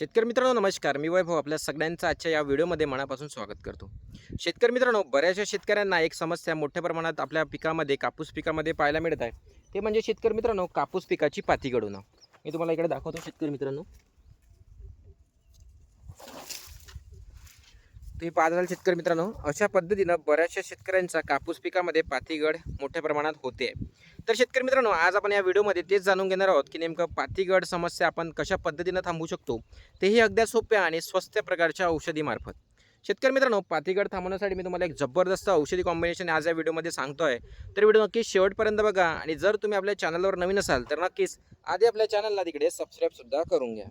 शेतकरी मित्रांनो नमस्कार. मी वैभव आपल्या सगळ्यांचं आजच्या या व्हिडिओमध्ये मनापासून स्वागत करतो. शेतकरी मित्रांनो बऱ्याचशा शेतकऱ्यांना एक समस्या मोठ्या प्रमाणात आपल्या पिकामध्ये कापूस पिकामध्ये पाहायला मिळत आहे. ते म्हणजे शेतकरी मित्रांनो कापूस पिकाची पाती गडवणं मी तुम्हाला इकडे दाखवतो शेतकरी मित्रांनो. तुम्ही पाहताल शेतकरी मित्रांनो अशा पद्धतीनं बऱ्याचशा शेतकऱ्यांचा कापूस पिकामध्ये पातीगड मोठ्या प्रमाणात होते. तर शेतकरी मित्रांनो आज आपण या व्हिडिओमध्ये तेच जाणून घेणार आहोत की नेमकं पातीगड समस्या आपण कशा पद्धतीनं थांबवू शकतो तेही अगद्या सोप्या आणि स्वस्त प्रकारच्या औषधीमार्फत. शेतकरी मित्रांनो पातीगड थांबवण्यासाठी मी तुम्हाला एक जबरदस्त औषधी कॉम्बिनेशन आज या व्हिडिओमध्ये आहे तर व्हिडिओ नक्कीच शेवटपर्यंत बघा आणि जर तुम्ही आपल्या चॅनलवर नवीन असाल तर नक्कीच आधी आपल्या चॅनलला तिकडे सबस्क्राईबसुद्धा करून घ्या.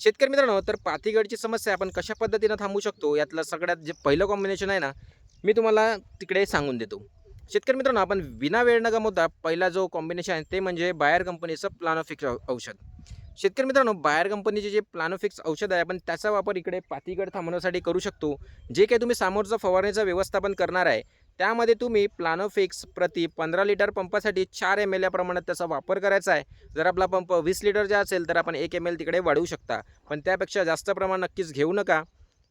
शेतकरी मित्रांनो तर पातीगडची समस्या आपण कशा पद्धतीनं थांबवू शकतो? यातलं सगळ्यात जे पहिलं कॉम्बिनेशन आहे ना मी तुम्हाला तिकडे सांगून देतो. शेतकरी मित्रांनो आपण विना वेळ न गमवता पहिला जो कॉम्बिनेशन आहे ते म्हणजे बायर कंपनीचं प्लानोफिक्स औषध. शेतकरी मित्रांनो बायर कंपनीचे जे प्लानोफिक्स औषध आहे आपण त्याचा वापर इकडे पातीगड थांबवण्यासाठी करू शकतो. जे काही तुम्ही समोरचं फवारणीचं व्यवस्थापन करणार आहे त्यामध्ये तुम्ही प्लानोफिक्स प्रति पंधरा लिटर पंपासाठी चार एम एल या प्रमाणात त्याचा वापर करायचा आहे. जर आपला पंप वीस लिटरचा असेल तर आपण एक एम एल तिकडे वाढवू शकता. पण त्यापेक्षा जास्त प्रमाण नक्कीच घेऊ नका.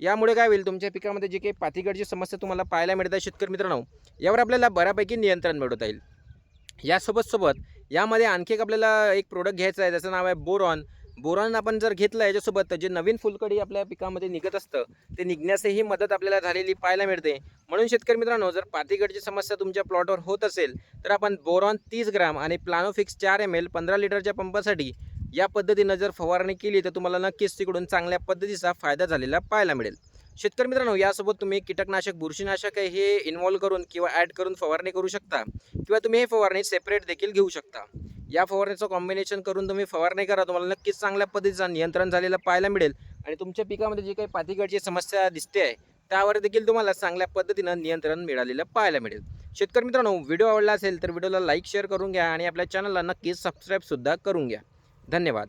यामुळे काय होईल तुमच्या पिकामध्ये जे काही पातीगडची समस्या तुम्हाला पाहायला मिळत आहे शेतकरी मित्रांनो यावर आपल्याला बऱ्यापैकी नियंत्रण मिळवता येईल. यासोबत सोबत यामध्ये आणखी एक आपल्याला एक प्रोडक्ट घ्यायचा आहे त्याचं नाव आहे बोरॉन बोरॉन आपण जर घेतलं याच्यासोबत जे नवीन फुलकडी आपल्या पिकामध्ये निघत असतं ते निघण्यासही मदत आपल्याला झालेली पाहायला मिळते. म्हणून शेतकरी मित्रांनो जर पातीगडची समस्या तुमच्या प्लॉटवर होत असेल तर आपण बोरॉन तीस ग्राम आणि प्लानोफिक्स चार एम एल पंधरा लिटरच्या पंपासाठी या पद्धतीनं जर फवारणी केली तर तुम्हाला नक्कीच तिकडून चांगल्या पद्धतीचा फायदा झालेला पाहायला मिळेल. शेतकरी मित्रांनो यासोबत तुम्ही कीटकनाशक बुरशीनाशक हे इन्व्हॉल्व करून किंवा ॲड करून फवारणी करू शकता किंवा तुम्ही हे फवारणी सेपरेट देखील घेऊ शकता. या फवारणीचं कॉम्बिनेशन करून तुम्ही फवारणी करा. तुम्हाला नक्कीच चांगल्या पद्धतीचा नियंत्रण झालेलं पाहायला मिळेल. आणि तुमच्या पिकामध्ये जी काही पातीगडची समस्या दिसते आहे त्यावर देखील तुम्हाला चांगल्या पद्धतीनं नियंत्रण मिळालेलं पाहायला मिळेल. शेतकरी मित्रांनो व्हिडिओ आवडला असेल तर व्हिडिओला लाईक शेअर करून घ्या आणि आपल्या चॅनलला नक्कीच सबस्क्राईबसुद्धा करून घ्या. धन्यवाद.